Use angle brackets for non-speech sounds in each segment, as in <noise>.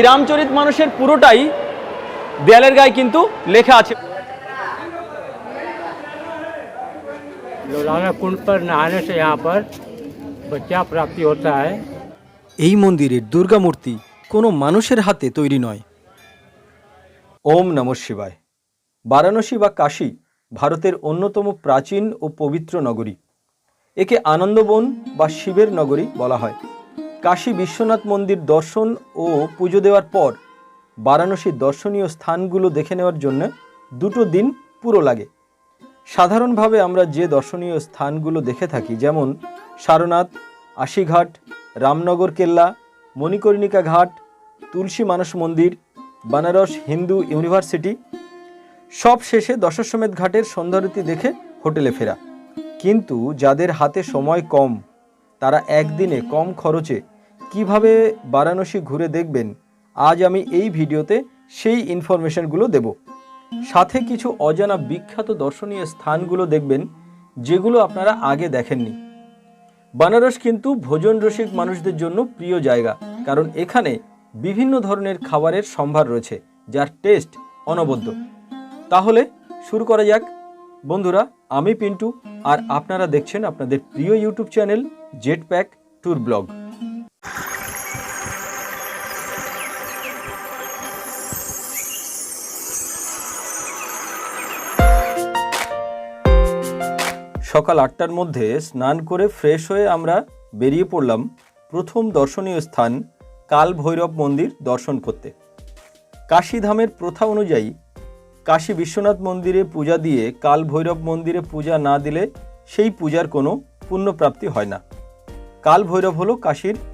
এই রামচরিত মানুষের পুরোটাই দেয়ালের গায়ে কিন্তু লেখা আছে लोलाना कुंड पर नहाने से यहाँ पर बच्चा प्राप्ति होता है এই মন্দিরের দুর্গা মূর্তি কোনো মানুষের হাতে তৈরি নয় ওম নম শিবায় বারাণসী বা কাশী ভারতের অন্যতম প্রাচীন ও পবিত্র নগরী একে আনন্দবন বা শিবের নগরী বলা হয় কাশী বিশ্বনাথ মন্দির দর্শন ও পুজো দেওয়ার পর বারাণসীর দর্শনীয় স্থানগুলো দেখে নেওয়ার জন্য দুটো দিন পুরো লাগে। সাধারণভাবে আমরা যে দর্শনীয় স্থানগুলো দেখে থাকি, যেমন সারনাথ, আশিঘাট, রামনগর কেল্লা, মণিকর্ণিকা ঘাট, তুলসী মানস মন্দির, বানারস হিন্দু ইউনিভার্সিটি, সব শেষে দশশ্বমেধ ঘাটের সৌন্দর্যটি দেখে হোটেলে ফেরা। কিন্তু যাদের হাতে সময় কম, তারা একদিনে কম খরচে কীভাবে বারাণসী ঘুরে দেখবেন, আজ আমি এই ভিডিওতে সেই ইনফরমেশনগুলো দেব। সাথে কিছু অজানা বিখ্যাত দর্শনীয় স্থানগুলো দেখবেন, যেগুলো আপনারা আগে দেখেননি। বানারস কিন্তু ভোজন রসিক মানুষদের জন্য প্রিয় জায়গা, কারণ এখানে বিভিন্ন ধরনের খাবারের সম্ভার রয়েছে, যার টেস্ট অনবদ্য। তাহলে শুরু করা যাক। বন্ধুরা, আমি পিন্টু, আর আপনারা দেখছেন আপনাদের প্রিয় YouTube channel jet pack tour vlog সকাল আটটার মধ্যে স্নান করে ফ্রেশ হয়ে আমরা বেরিয়ে পড়লাম প্রথম দর্শনীয় স্থান কাল ভৈরব মন্দির দর্শন করতে। কাশীধামের প্রথা অনুযায়ী কাশী বিশ্বনাথ মন্দিরে পূজা দিয়ে কাল ভৈরব মন্দিরে পূজা না দিলে সেই পূজার কোনো পুণ্যপ্রাপ্তি হয় না। কাল ভৈরব হলো কাশীর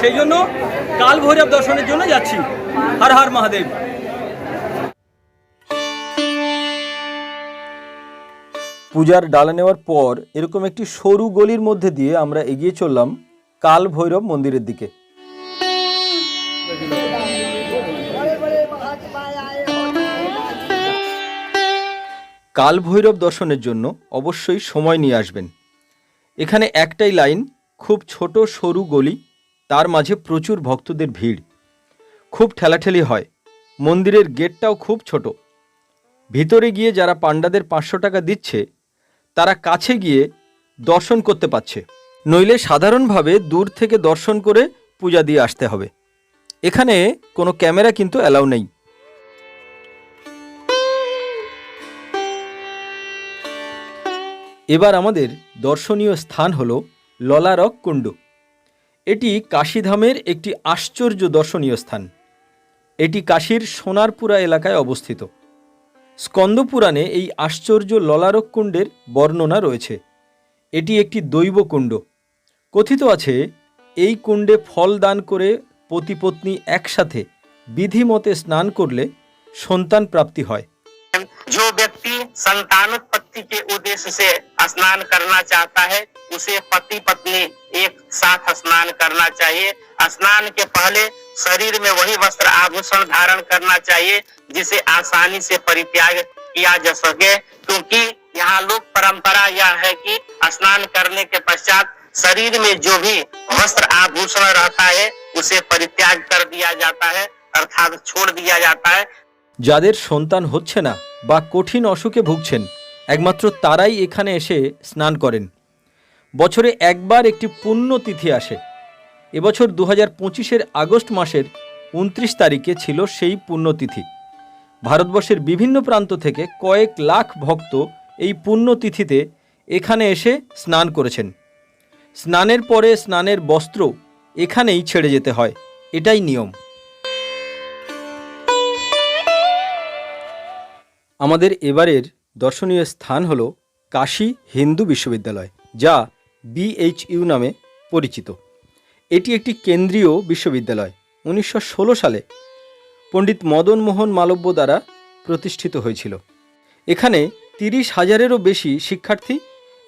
সেই জন্য কাল ভৈরব দর্শনের জন্য যাচ্ছি। হর হর মহাদেব। পূজার ডালা নেওয়ার পর এরকম একটি সরু গলির মধ্যে দিয়ে আমরা এগিয়ে চললাম কাল ভৈরব মন্দিরের দিকে। কাল ভৈরব দর্শনের জন্য অবশ্যই সময় নিয়ে আসবেন। এখানে একটাই লাইন, খুব ছোট সরু গলি তার মাঝে প্রচুর ভক্তদের ভিড়। খুব ঠেলাঠেলি হয়। মন্দিরের গেটটাও খুব ছোট। ভিতরে গিয়ে যারা পাণ্ডাদের পাঁচশো টাকা দিচ্ছে, তারা কাছে গিয়ে দর্শন করতে পাচ্ছে নইলে সাধারণভাবে দূর থেকে দর্শন করে পূজা দিয়ে আসতে হবে। এখানে কোনো ক্যামেরা কিন্তু অ্যালাউ নেই। এবার আমাদের দর্শনীয় স্থান হল ললারক কুণ্ড এটি কাশীধামের একটি আশ্চর্য দর্শনীয় স্থান এটি কাশীর সোনারপুরা এলাকায় অবস্থিত স্কন্দপুরাণে এই আশ্চর্য ললারক কুণ্ডের বর্ণনা রয়েছে এটি একটি দৈব কুণ্ড কথিত আছে এই কুণ্ডে ফল দান করে পতিপত্নী একসাথে বিধিমতে স্নান করলে সন্তান প্রাপ্তি হয় जो व्यक्ति संतानोत्पत्ति के उद्देश्य से स्नान करना चाहता है उसे पति पत्नी एक साथ स्नान करना चाहिए स्नान के पहले शरीर में वही वस्त्र आभूषण धारण करना चाहिए जिसे आसानी से परित्याग किया जा सके क्योंकि यहाँ लोक परंपरा यह है कि स्नान करने के पश्चात शरीर में जो भी वस्त्र आभूषण रहता है उसे परित्याग कर दिया जाता है अर्थात छोड़ दिया जाता है যাদের সন্তান হচ্ছে না বা কঠিন অসুখে ভুগছেন একমাত্র তারাই এখানে এসে স্নান করেন। বছরে একবার একটি পুণ্য তিথি আসে। এবছর দু হাজার পঁচিশের আগস্ট মাসের উনত্রিশ তারিখে ছিল সেই পুণ্যতিথি। ভারতবর্ষের বিভিন্ন প্রান্ত থেকে কয়েক লাখ ভক্ত এই পুণ্যতিথিতে এখানে এসে স্নান করেছেন। স্নানের পরে স্নানের বস্ত্র এখানেই ছেড়ে যেতে হয়। এটাই নিয়ম। আমাদের এবারের দর্শনীয় স্থান হল কাশী হিন্দু বিশ্ববিদ্যালয়, যা বিএইচইউ নামে পরিচিত। এটি একটি কেন্দ্রীয় বিশ্ববিদ্যালয়। উনিশশো ষোলো সালে পণ্ডিত মদন মোহন মালব্য দ্বারা প্রতিষ্ঠিত হয়েছিল। এখানে তিরিশ হাজারেরও বেশি শিক্ষার্থী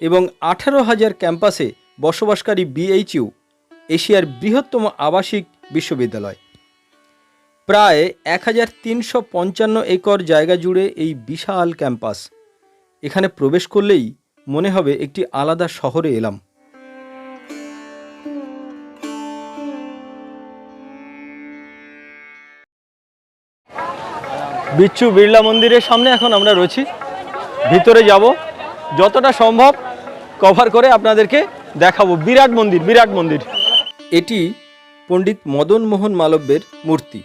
এবং আঠারো হাজার ক্যাম্পাসে বসবাসকারী বিএইচইউ এশিয়ার বৃহত্তম আবাসিক বিশ্ববিদ্যালয়। প্রায় এক হাজার তিনশো পঞ্চান্ন একর জায়গা জুড়ে এই বিশাল ক্যাম্পাস। এখানে প্রবেশ করলেই মনে হবে একটি আলাদা শহরে এলাম। বিচ্ছু বিড়লা মন্দিরের সামনে এখন আমরা রয়েছি। ভিতরে যাব। যতটা সম্ভব কভার করে আপনাদেরকে দেখাবো। বিরাট মন্দির বিরাট মন্দির। এটি পণ্ডিত মদন মোহন মালব্যের মূর্তি।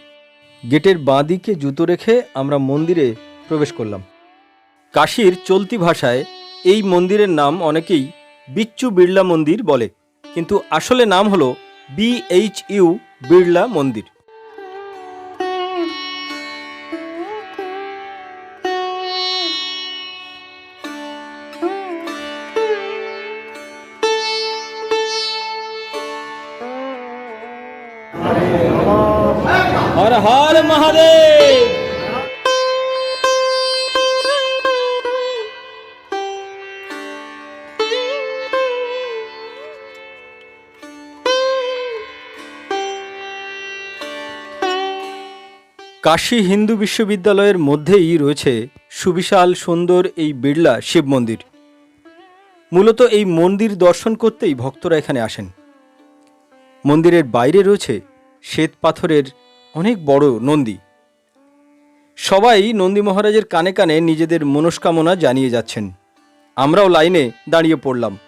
গেটের বাঁ দিকে জুতো রেখে আমরা মন্দিরে প্রবেশ করলাম। কাশীর চলতি ভাষায় এই মন্দিরের নাম অনেকেই বিচ্ছু বিড়লা মন্দির বলে, কিন্তু আসলে নাম হলো বিএইচ ইউ বিড়লা মন্দির। হর হর মহাদেব! কাশী হিন্দু বিশ্ববিদ্যালয়ের মধ্যেই রয়েছে সুবিশাল সুন্দর এই বিড়লা শিব মন্দির। মূলত এই মন্দির দর্শন করতেই ভক্তরা এখানে আসেন। মন্দিরের বাইরে রয়েছে শ্বেত পাথরের অনেক বড় নন্দী। সবাই নন্দী মহারাজের কানে কানে নিজেদের মনস্কামনা জানিয়ে যাচ্ছেন। আমরাও লাইনে দাঁড়িয়ে পড়লাম।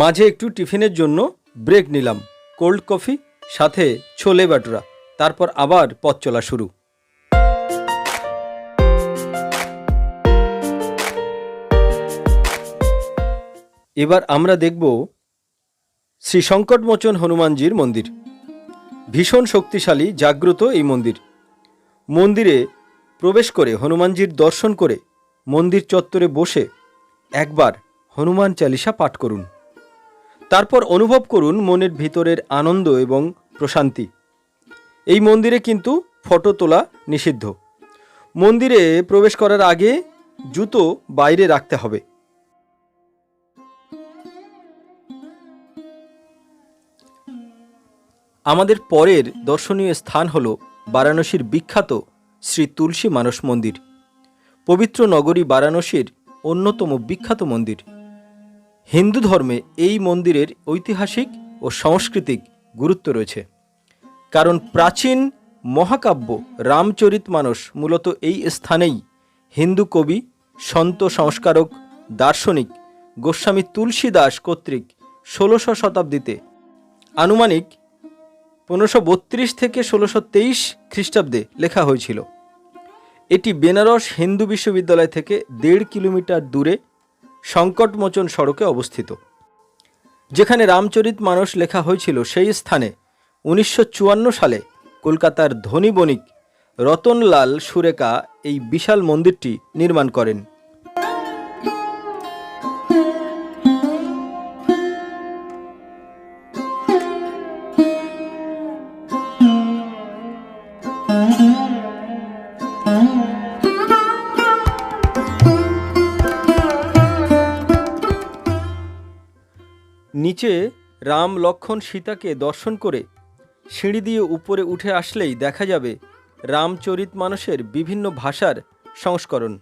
মাঝে একটু টিফিনের জন্য ব্রেক নিলাম, কোল্ড কফি, সাথে ছোলে বাটুরা, তারপর আবার পথ চলা শুরু। এবার আমরা দেখব শ্রী সংকটমোচন হনুমানজির মন্দির। ভীষণ শক্তিশালী, জাগ্রত এই মন্দির। মন্দিরে প্রবেশ করে হনুমানজির দর্শন করে মন্দির চত্বরে বসে একবার হনুমান চালিসা পাঠ করুন। তারপর অনুভব করুন মনের ভিতরের আনন্দ এবং প্রশান্তি। এই মন্দিরে কিন্তু ফটো তোলা নিষিদ্ধ। মন্দিরে প্রবেশ করার আগে জুতো বাইরে রাখতে হবে। আমাদের পরের দর্শনীয় স্থান হল বারাণসীর বিখ্যাত শ্রী তুলসী মানস মন্দির। পবিত্র নগরী বারাণসীর অন্যতম বিখ্যাত মন্দির। হিন্দু ধর্মে এই মন্দিরের ঐতিহাসিক ও সাংস্কৃতিক গুরুত্ব রয়েছে। কারণ প্রাচীন মহাকাব্য রামচরিতমানস মূলত এই স্থানেই হিন্দু কবি, সন্ত সংস্কারক, দার্শনিক গোস্বামী তুলসী দাস কর্তৃক ষোলোশো শতাব্দীতে আনুমানিক পনেরোশো বত্রিশ থেকে ষোলোশো তেইশ খ্রিস্টাব্দে লেখা হয়েছিল। এটি বেনারস হিন্দু বিশ্ববিদ্যালয় থেকে দেড় কিলোমিটার দূরে সংকটমোচন সড়কে অবস্থিত। যেখানে রামচরিত মানস লেখা হয়েছিল সেই স্থানে উনিশশো চুয়ান্ন সালে কলকাতার ধনী বণিক রতনলাল সুরেকা এই বিশাল মন্দিরটি নির্মাণ করেন। নিচে রাম লক্ষণ সীতাকে দর্শন করে সিঁড়ি দিয়ে উপরে উঠে আসলেই দেখা যাবে রামচরিত মানুষের বিভিন্ন ভাষার সংস্করণ।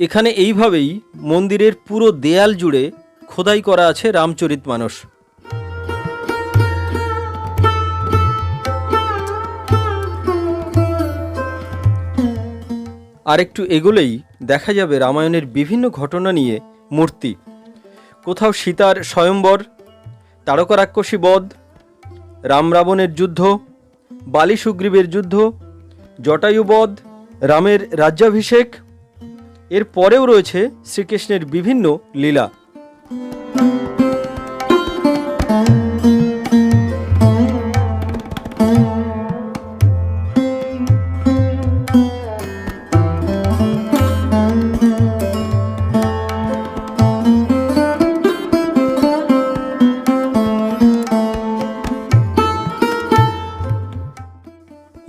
এখানে এইভাবেই মন্দিরের পুরো দেয়াল জুড়ে খোদাই করা আছে রামচরিত মানুষ। আর একটু এগোলেই দেখা যাবে রামায়ণের বিভিন্ন ঘটনা নিয়ে মূর্তি। কোথাও সীতার স্বয়ম্বর, তারকারাক্ষসী বধ রাম রাবণের যুদ্ধ, বালি সুগ্রীবের যুদ্ধ, জটায়ু বধ, রামের রাজ্যাভিষেক, এর পরেও রয়েছে শ্রীকৃষ্ণের বিভিন্ন লীলা।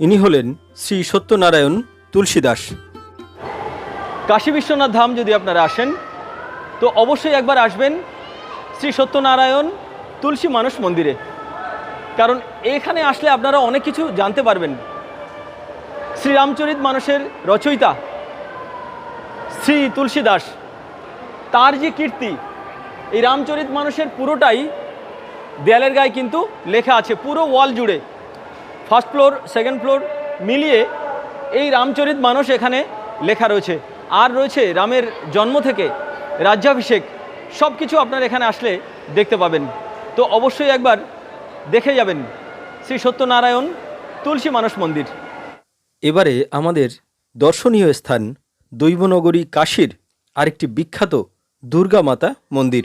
ইনি হলেন শ্রী সত্যনারায়ণ তুলসীদাস। কাশী বিশ্বনাথ ধাম যদি আপনারা আসেন, তো অবশ্যই একবার আসবেন শ্রী সত্যনারায়ণ তুলসী মানুষ মন্দিরে। কারণ এখানে আসলে আপনারা অনেক কিছু জানতে পারবেন। শ্রীরামচরিত মানুষের রচয়িতা শ্রী তুলসী দাস তার যে কীর্তি, এই রামচরিত মানুষের পুরোটাই দেয়ালের গায়ে কিন্তু লেখা আছে, পুরো ওয়াল জুড়ে। ফার্স্ট ফ্লোর, সেকেন্ড ফ্লোর মিলিয়ে এই রামচরিত মানুষ এখানে লেখা রয়েছে। আর রয়েছে রামের জন্ম থেকে রাজ্যাভিষেক। সব কিছু আপনার এখানে আসলে দেখতে পাবেন। তো অবশ্যই একবার দেখে যাবেন শ্রী সত্যনারায়ণ তুলসী মানস মন্দির। এবারে আমাদের দর্শনীয় স্থান দৈবনগরী কাশীর আরেকটি বিখ্যাত দুর্গা মাতা মন্দির।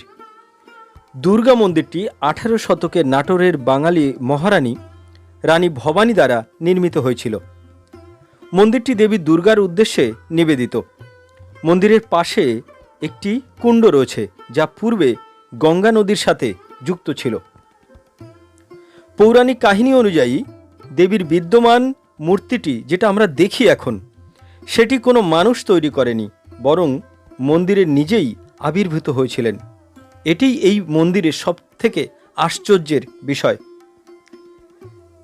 দুর্গা মন্দিরটি আঠারো শতকের নাটোরের বাঙালি মহারানী রানী ভবানী দ্বারা নির্মিত হয়েছিল। মন্দিরটি দেবী দুর্গার উদ্দেশ্যে নিবেদিত। মন্দিরের পাশে একটি কুণ্ড রয়েছে, যা পূর্বে গঙ্গা নদীর সাথে যুক্ত ছিল। পৌরাণিক কাহিনী অনুযায়ী, দেবীর বিদ্যমান মূর্তিটি যেটা আমরা দেখি এখন, সেটি কোনো মানুষ তৈরি করেনি, বরং মন্দিরের নিজেই আবির্ভূত হয়েছিলেন। এটিই এই মন্দিরের সব থেকে আশ্চর্যের বিষয়।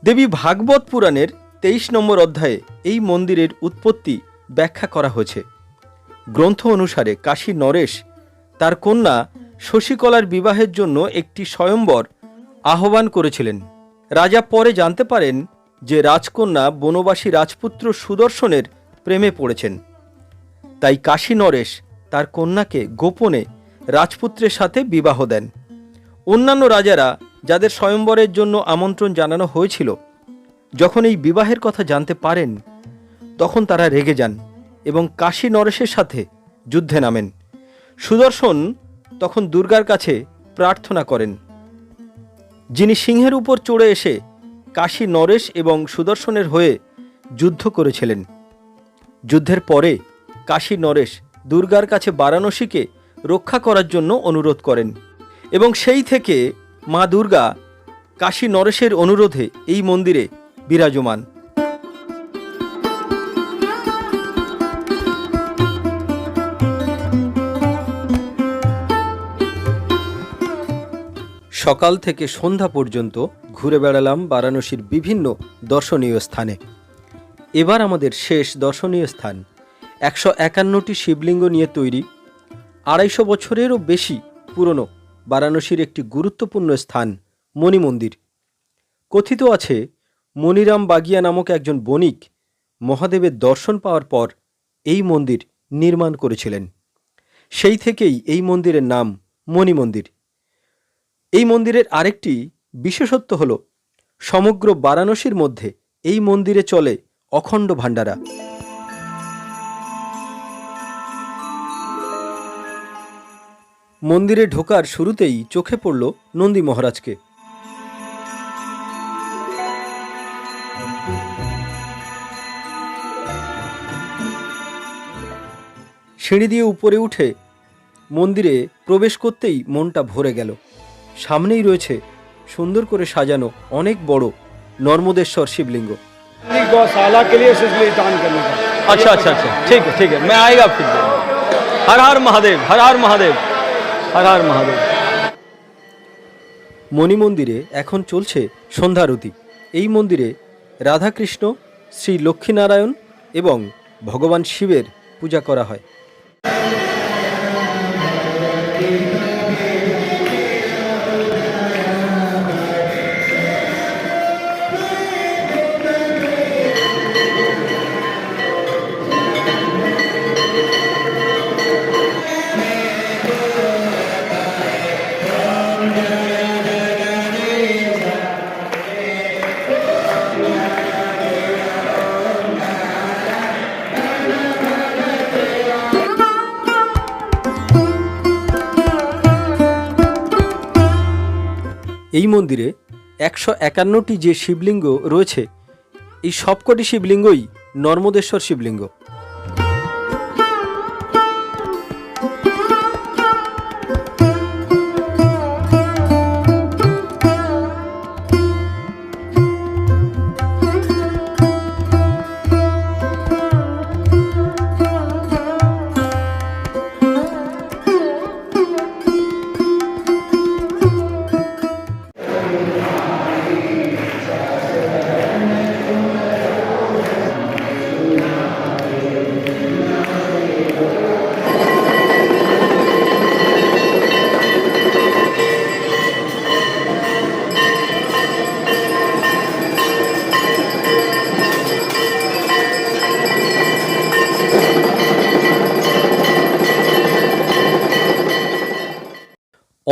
দেবী ভাগবত পুরাণের তেইশ নম্বর অধ্যায়ে এই মন্দিরের উৎপত্তি ব্যাখ্যা করা হয়েছে। গ্রন্থ অনুসারে কাশী নরেশ তার কন্যা শশীকলার বিবাহের জন্য একটি স্বয়ম্বর আহ্বান করেছিলেন। রাজা পরে জানতে পারেন যে রাজকন্যা বনবাসী রাজপুত্র সুদর্শনের প্রেমে পড়েছেন। তাই কাশী নরেশ তার কন্যাকে গোপনে রাজপুত্রের সাথে বিবাহ দেন। অন্যান্য রাজারা যাদের স্বয়ম্বরের জন্য আমন্ত্রণ জানানো হয়েছিল, যখন এই বিবাহের কথা জানতে পারেন, তখন তারা রেগে যান এবং কাশী নরেশের সাথে যুদ্ধে নামেন। সুদর্শন তখন দুর্গার কাছে প্রার্থনা করেন। যিনি সিংহের উপর চড়ে এসে কাশী নরেশ এবং সুদর্শনের হয়ে যুদ্ধ করেছিলেন। যুদ্ধের পরে কাশী নরেশ দুর্গার কাছে বারাণসীকে রক্ষা করার জন্য অনুরোধ করেন এবং সেই থেকে মা দুর্গা, কাশী নরেশের অনুরোধে এই মন্দিরে বিরাজমান। সকাল থেকে সন্ধ্যা পর্যন্ত ঘুরে বেড়ালাম বারাণসীর বিভিন্ন দর্শনীয় স্থানে। এবার আমাদের শেষ দর্শনীয় স্থান, একশো একান্নটি শিবলিঙ্গ নিয়ে তৈরি, আড়াইশো বছরেরও বেশি পুরনো বারাণসীর একটি গুরুত্বপূর্ণ স্থান, মণি মন্দির। কথিত আছে মনিরাম বাগিয়া নামক একজন বণিক মহাদেবের দর্শন পাওয়ার পর এই মন্দির নির্মাণ করেছিলেন। সেই থেকেই এই মন্দিরের নাম মণি মন্দির। এই মন্দিরের আরেকটি বিশেষত্ব হল, সমগ্র বারাণসীর মধ্যে এই মন্দিরে চলে অখণ্ড ভাণ্ডারা। মন্দিরে ঢোকার শুরুতেই চোখে পড়ল নন্দী মহারাজকে। সিঁড়ি দিয়ে উপরে উঠে মন্দিরে প্রবেশ করতেই মনটা ভরে গেল। সামনেই রয়েছে সুন্দর করে সাজানো অনেক বড় নর্মদেশ্বর শিবলিঙ্গ। আচ্ছা আচ্ছা আচ্ছা। ঠিক ঠিক। হ্যাঁ হর হর মহাদেব হর হর মহাদেব। হর হর মহাদেব মণি মন্দিরে এখন চলছে সন্ধ্যারতি। এই মন্দিরে রাধাকৃষ্ণ, শ্রী লক্ষ্মীনারায়ণ এবং ভগবান শিবের পূজা করা হয়। এই মন্দিরে একশো একান্নটি যে শিবলিঙ্গ রয়েছে এই সবকটি শিবলিঙ্গই নর্মদেশ্বর শিবলিঙ্গ।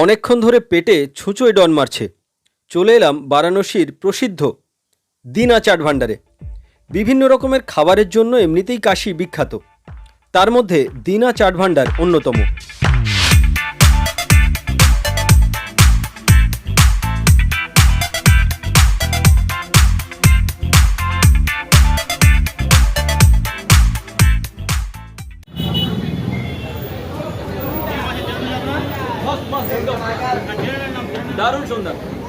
অনেকক্ষণ ধরে পেটে ছুঁচোয় ডন মারছে। চলে এলাম বারাণসীর প্রসিদ্ধ দিনা চাট ভাণ্ডারে। বিভিন্ন রকমের খাবারের জন্য এমনিতেই কাশি বিখ্যাত। তার মধ্যে দিনা চাট ভাণ্ডার অন্যতম।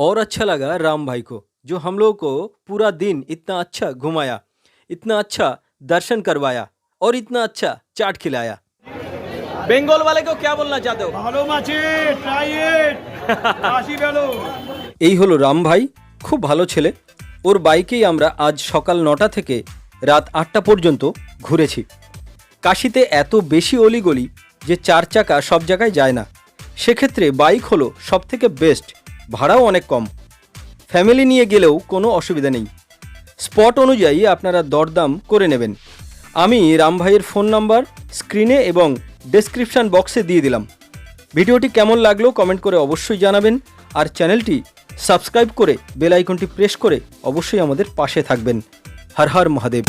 और अच्छा लगा राम भाई को जो हम लोग को पूरा दिन इतना अच्छा घुमाया इतना अच्छा दर्शन करवाया और इतना अच्छा चाट खिलाया बंगाल वाले को क्या बोलना चाहते हो ভালো মাছে ট্রাই ইট কাশি বেলো এই <laughs> হলো রাম ভাই খুব ভালো ছেলে ওর বাইকেই আমরা আজ সকাল নটা থেকে রাত আটটা পর্যন্ত ঘুরেছি কাশিতে এত বেশি অলিগলি যে চার চাকা সব জায়গায় যায় না সেক্ষেত্রে বাইক হলো সব থেকে বেস্ট ভাড়াও অনেক কম। ফ্যামিলি নিয়ে গেলেও কোনো অসুবিধা নেই। স্পট অনুযায়ী আপনারা দরদাম করে নেবেন। আমি রামভাইয়ের ফোন নাম্বার, স্ক্রিনে এবং ডেসক্রিপশান বক্সে দিয়ে দিলাম। ভিডিওটি কেমন লাগল কমেন্ট করে অবশ্যই জানাবেন আর চ্যানেলটি সাবস্ক্রাইব করে বেল আইকনটি প্রেস করে অবশ্যই আমাদের পাশে থাকবেন। হর হর মহাদেব।